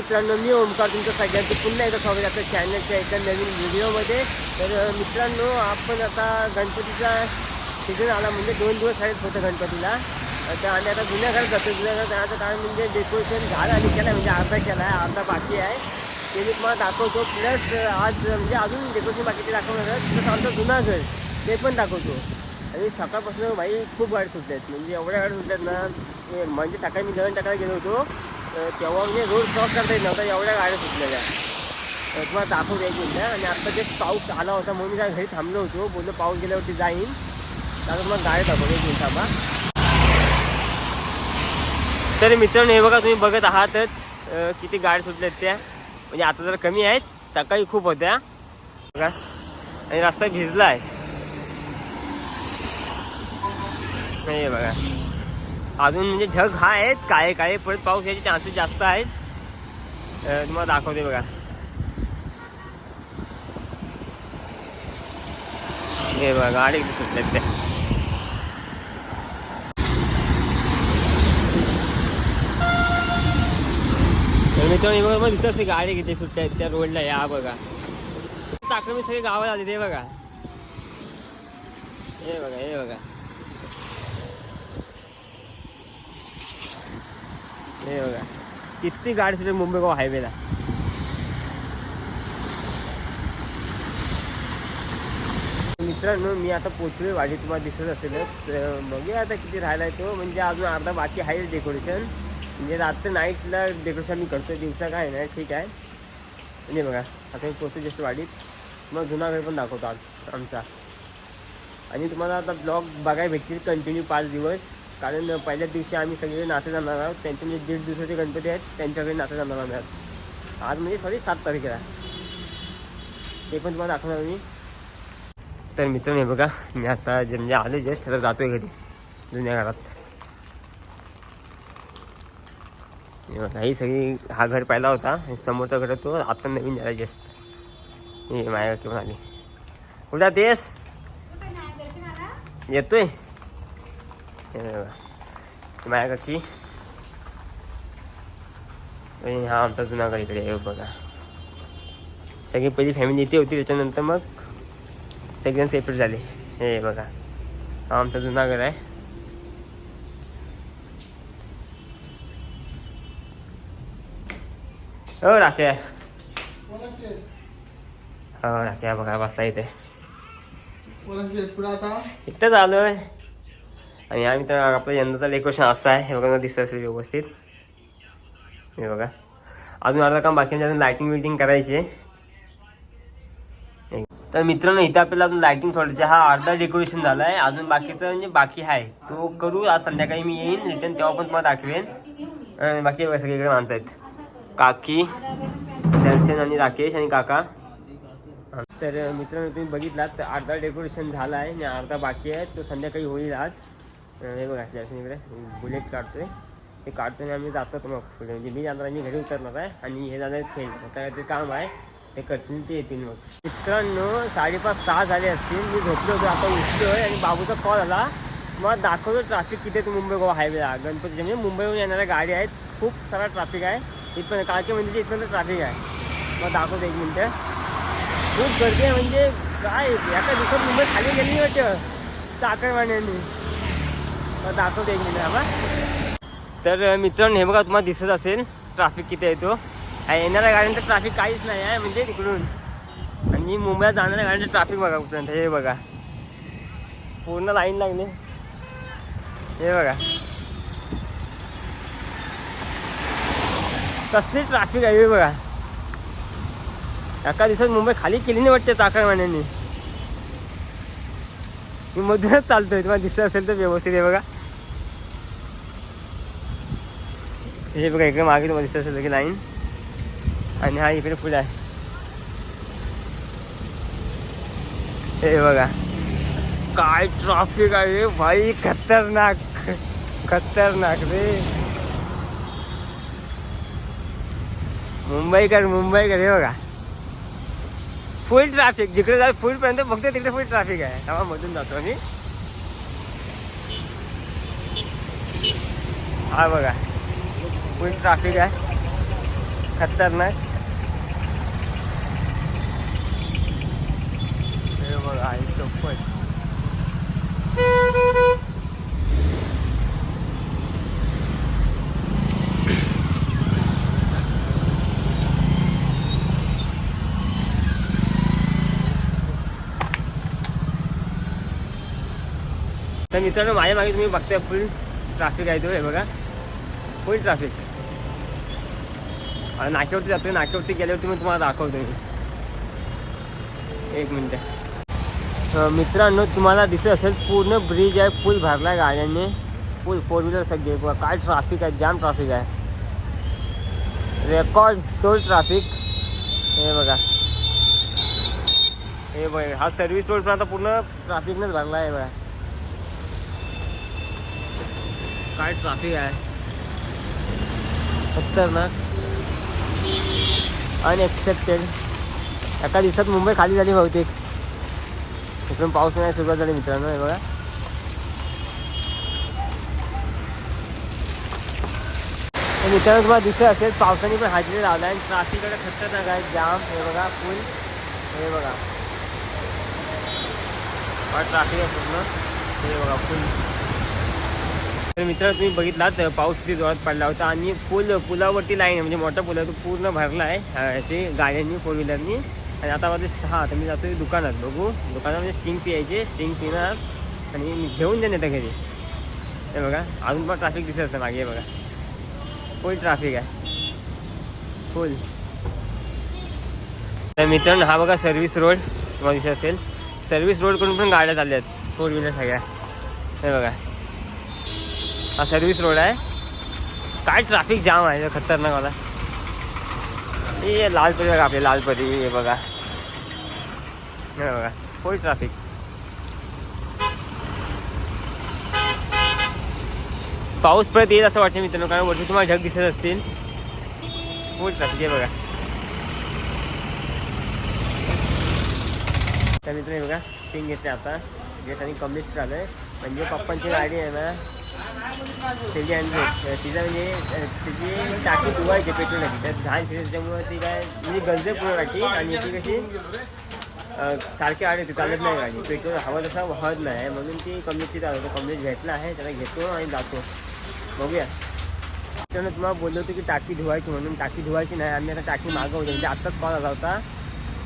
मित्रांनो मी ओमकार तुमचं सगळ्यांचं पुन्हा एकदा स्वागत आपल्या चॅनलच्या एका नवीन व्हिडिओमध्ये तर मित्रांनो आपण आता गणपतीचा सीझन आला म्हणजे दोन दिवस आहेत होतं गणपतीला. तर आम्ही आता जुन्या घरात जातो जुन्या घरात जाण्याचं कारण म्हणजे डेकोरेशन झालं आणि केलं म्हणजे अर्धा केला आहे अर्धा बाकी आहे. ते मी तुम्हाला दाखवतो. प्लस आज म्हणजे अजून डेकोरेशन बाकीचे दाखवणार प्लस आमचं जुना घर ते पण दाखवतो. आणि सकाळपासून भाई खूप गाडी सुटल्यात म्हणजे एवढ्या गाड्या सुटल्यात ना म्हणजे सकाळी मी जेवण टाकायला गेलो होतो. तर तेव्हा म्हणजे रोड क्रॉस करता येत नव्हता एवढ्या गाड्या सुटलेल्या. तर तुम्हाला दाखवू द्यायची होत्या आणि आता जे पाऊस आला होता म्हणून मी घरी थांबलो होतो बोललो पाऊस गेल्यावरती जाईन. तर मग गाडी दाखवू एक थांबा. तर मित्रांनो हे बघा तुम्ही बघत आहातच किती गाड्या सुटल्यात त्या. म्हणजे आता जरा कमी आहेत सकाळी खूप होत्या. बघा आणि रस्ता भिजला आहे नाही बघा. अजून म्हणजे ढग हा आहेत काळे काळे परत पाऊस याचे चान्सेस जास्त आहेत. तुम्हाला दाखवते बघा. हे बघा गाडी किती सुटल्यात त्या तर मित्रांनो बघा मग तिथंच गाडी किती सुटल्या आहेत त्या रोडला या बघा. टाकलं मी सगळे गावाला आले ते बघा. हे बघा हे बघा. हे बघा. किती गाडी सुटली मुंबई गोवा हायवेला मित्रांनो मी आता पोचलोय वाडी. तुम्हाला दिसत असेलच. बघूया आता किती राहिला आहे तो. म्हणजे अजून अर्धा बाकी आहे डेकोरेशन म्हणजे रात्र नाईटला डेकोरेशन मी करतो दिवसा काय नाही ठीक आहे. म्हणजे बघा आता मी पोचतो जस्ट वाडीत. मग जुना वेळ पण दाखवतो आज आमचा. आणि तुम्हाला आता ब्लॉग बघायला भेटतील. कंटिन्यू पाच दिवस. कारण पहिल्याच दिवशी आम्ही सगळे नाचत जाणार आहोत. त्यांचे म्हणजे दीड दिवसाचे गणपती आहेत. त्यांच्याकडे नाचत जाणार आम्ही आज. आज म्हणजे सॉरी सात तारखेला. ते पण तुम्हाला दाखवणार मी. तर मित्रांनो हे बघा मी आता जे म्हणजे आले जस्ट आता जातोय घरी. जुन्या घरात. हे सगळी हा घर पाहिला होता. समोरचा घर तो आता नवीन झाला जस्ट. हे माया किंवा आली. कुठं तेस येतोय? माया काकी आणि हा आमचा जुना घर इकडे आहे बघा सगळी पहिली फॅमिली इथे होती त्याच्यानंतर मग सगळेजण सेपरेट झाले हे बघा हा आमचा जुना घर आहे हो राख्या हो राख्या बघा बसा इथे इथंच आलोय आणि आम्ही तर आपलं यंदाचं डेकोरेशन असं आहे हे बघा दिसत असेल व्यवस्थित. हे बघा. अजून अर्धा काम बाकी अजून लायटिंग विटिंग करायची आहे. तर मित्रांनो इथं आपल्याला अजून लायटिंग सोडायची हा अर्धा डेकोरेशन झाला आहे अजून बाकीचं म्हणजे बाकी आहे. तो करू आज संध्याकाळी मी येईन रिटर्न तेव्हा पण तुम्हाला दाखवेन. बाकी सगळीकडे माणसं आहेत. काकी दर्शन आणि राकेश आणि काका. तर मित्रांनो तुम्ही बघितलात तर अर्धा डेकोरेशन झाला आहे आणि अर्धा बाकी आहे. तो संध्याकाळी होईल आज. हे बघा दर्शन इकडे बुलेट काढतोय. ते काढतो आणि आम्ही जातो मग पुढे. म्हणजे मी जाणार मी घरी उतरणार आहे आणि हे जाणार खेळ आता ते काम आहे ते कठीण ते येतील मग. मित्रांनो साडेपाच सहा झाले असतील. मी झोपलो होतो आता उठतोय आणि बाबूचा कॉल आला. मला दाखवतो ट्रॅफिक किती आहे मुंबई गोवा हायवेला गणपतीच्या म्हणजे मुंबईहून येणाऱ्या गाड्या आहेत. खूप सारा ट्रॅफिक आहे. इथपर्यंत काळके म्हणजे इथपर्यंत ट्रॅफिक आहे. मग दाखवतो एक मिनटं. खूप गर्दी आहे म्हणजे काय? एका दिवसात मुंबई खाली गेली वाटतं. चाकरवाण्यांनी मग दाखवतो एक मिनिट आम्हाला तर मित्रांनो हे बघा तुम्हाला दिसत असेल ट्रॅफिक किती आहे तो. येणाऱ्या गाड्यांचं ट्रॅफिक काहीच नाही आहे म्हणजे तिकडून. आणि मुंबईला जाणाऱ्या गाड्यांचं ट्रॅफिक बघा कुठपर्यंत. हे बघा. पूर्ण लाईन लागली. हे बघा. कसली ट्रॅफिक आहे हे बघा. एका दिवसात मुंबई खाली केली नाही वाटते चाकरमान्यांनी मी मधूनच चालतोय. तुम्हाला दिसत असेल तर व्यवस्थित आहे बघा. हे बघा इकडे मागे तुम्हाला दिसत असेल की लाईन आणि हा इकडे पुढे आहे हे। बघा काय? ट्रॉफिक आहे भाई, खतरनाक। खतरनाक रे। मुंबईकर मुंबईकर हे बघा फुल ट्रॅफिक जिकडे जाय फुल पर्यंत फक्त तिकडे फुल ट्रॅफिक आहे तेव्हा मधून जातो आम्ही हा बघा फुल ट्रॅफिक आहे. खतरनाक. हे बघा आई तर मित्रांनो माझ्या मागे तुम्ही बघताय फुल ट्रॅफिक आहे तो हे बघा. फुल ट्रॅफिक आता नाक्यावरती जातो नाक्यावरती गेल्यावरती मी तुम्हाला दाखवतो मी एक मिनिट. मित्रांनो तुम्हाला दिसत असेल पूर्ण ब्रिज आहे फुल भरला आहे गाड्यांनी. फुल फोर व्हीलर सगळे. काय ट्रॅफिक आहे जाम ट्रॅफिक आहे. रेकॉर्ड टोल ट्रॅफिक हे बघा. हे बघा हा सर्व्हिस रोड पण आता पूर्ण ट्रॅफिकनेच भरला आहे बघा. काय ट्रॅफिक आहे? खतरनाक. अनएक्सेप्टेड एका दिवसात मुंबई खाली झाली बहुतेक. इकडून पाऊस नाही सुरुवात झाली मित्रांनो हे बघा. मित्रांनो तुम्हाला दिसत असेल पावसाने पण हाजरी लावला आहे ट्रॅफिककडे खतरनाक आहे जाम. हे बघा फुल हे बघा. ट्राफिक आहे पूर्ण. हे बघा फुल तर मित्रांनो तुम्ही बघितलात पाऊस किती जोरात पडला होता आणि पूल पुलावरती लाईन आहे म्हणजे मोठा पूल आहे तो पूर्ण भरला आहे ते गाड्यांनी फोर व्हीलरनी आणि आता माझे सहा तर मी जातो दुकानात बघू. दुकानामध्ये म्हणजे स्टिंग पियायचे स्टिंग पिणार आणि मी घेऊन देणे त्या घरी. हे बघा अजून पण ट्रॅफिक दिसत असतं मागे बघा. फुल ट्रॅफिक आहे. फुल तर मित्रांनो हा बघा सर्व्हिस रोड तुम्हाला दिसत असेल. सर्व्हिस रोडकडून पण गाड्या चालल्या आहेत फोर व्हीलर सगळ्या. हे बघा. हा सर्व्हिस रोड आहे. काय ट्रॅफिक जाम आहे खतरनाक वाला. हे लालपरी बघा आपले लालपरी हे बघा. हे बघा कोणी ट्रॅफिक पाऊस परत येईल असं वाटतं मित्रांनो कारण वरती तुम्हाला ढग दिसत असतील. कोणी ट्रॅफिक हे बघा. त्या मित्र हे बघा स्टिंग घेतले आता. गेट आणि कमीच चालू आहे म्हणजे पप्पांची गाडी आहे ना त्याची हंड्रेड तिचा म्हणजे अं, त्याची टाकी धुवायची पेट्रोलची तर घाण शिरेल त्यामुळे ती काय म्हणजे गंजे पूर्ण टाकी आणि ती कशी सारखी आडी ती चालत नाही गाडी. पेट्रोल हवा तसा वाहत नाही. म्हणून ती कम्प्लीटची चालवतो कंप्लीट घेतला आहे. त्याला घेतो आणि जातो. बघूया. त्यानं तुम्हाला बोललो होतो की टाकी धुवायची म्हणून. टाकी धुवायची नाही. आम्ही आता टाकी मागवली. म्हणजे आत्ताच कॉल आला होता.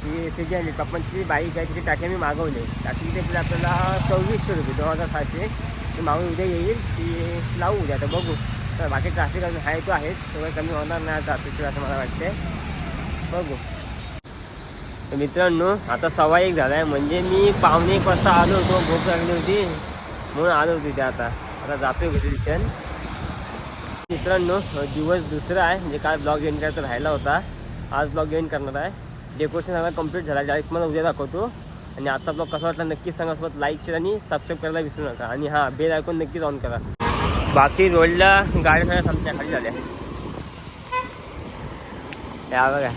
की सी जी पप्पांची बाईक आहे तिची टाकी आम्ही मागवली. टाकी तिथे आपल्याला सव्वीसशे रुपये दोन हजार सहाशे. ती मागून उद्या येईल ती लावू उद्या आता बघू तर बाकी ट्रॅफिक अजून आहे तो आहेच तेव्हा कमी होणार नाही ट्रॅफिकचं असं मला वाटते बघू तर मित्रांनो आता सव्वा एक झाला आहे म्हणजे मी पावणे एक वाजता आलो होतो भूक लागली होती म्हणून आलो होती तिथे आता. आता जातोय घरी रिटर्न मित्रांनो दिवस दुसरा आहे म्हणजे काल ब्लॉग एंड करायचा राहिला होता. आज ब्लॉग एंड करणार आहे. डेकोरेशन सगळं कंप्लीट झाला डायरेक्ट मला उद्या दाखवतो. आणि आजचा ब्लॉग कसा वाटला नक्कीच सांगा सोबत लाईक शेअर आणि सबस्क्राईब करायला विसरू नका. आणि हां बेल ऐकून नक्कीच ऑन करा. बाकी रोडला गाड्या सगळ्या संपल्या खाली झाल्या. या बघा.